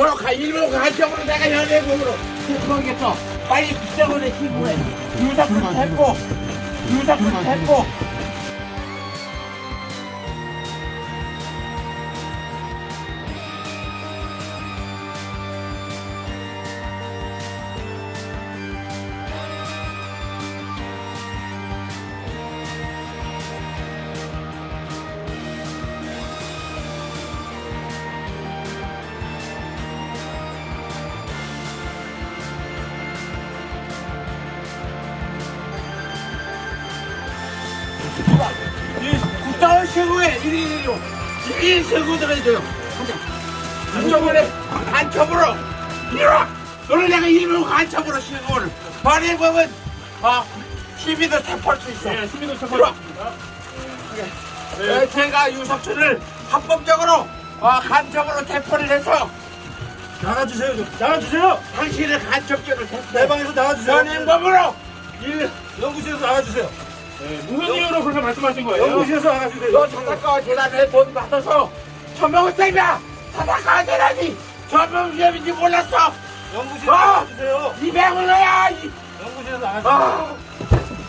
그렇게 일본 간첩으로 내가 연예국으로 그러겠어. 빨리 국정원에 신고해. 유사품 했고, 유사품 했고. 국정원 신고해. 112로. 1 신고 들어야죠. 국정원에 간첩으로. 이리와! 너를 내가 일본 간첩으로 신고를. 발행법은, 아, TV도 tap할 수 있어. 네, 시민도 들어와. 처벌했습니다. 네, 제가 유석춘을 합법적으로 어, 간첩으로 대포를 해서 나가주세요. 좀. 나가주세요. 당신을 간첩죄로 내 대포 방에서 나가주세요. 연행범으로 일 연구실에서 나가주세요. 네, 무슨 이유로 그렇게 말씀하신 거예요? 연구실에서 나가주세요. 너 사사카와 재단에 돈 받아서 천명을 쌤이야 사사카와 재단이 천명위험인지 몰랐어 연구실에서 아! 나가주세요. 이 백을 넣어야 이- 연구실에서 나가주세요. 아,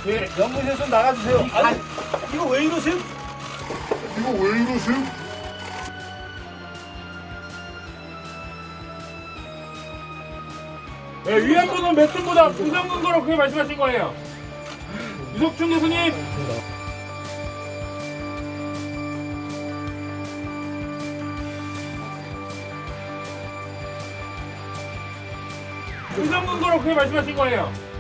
예, 연구실에서 나가주세요. 아니, 이거 왜 이러세요? 이거 왜 이러세요? 네, 위안부는 매춘보다 부정 근거로 그렇게 말씀하신 거예요. 유석춘 교수님. 부정 근거로 그렇게 말씀하신 거예요.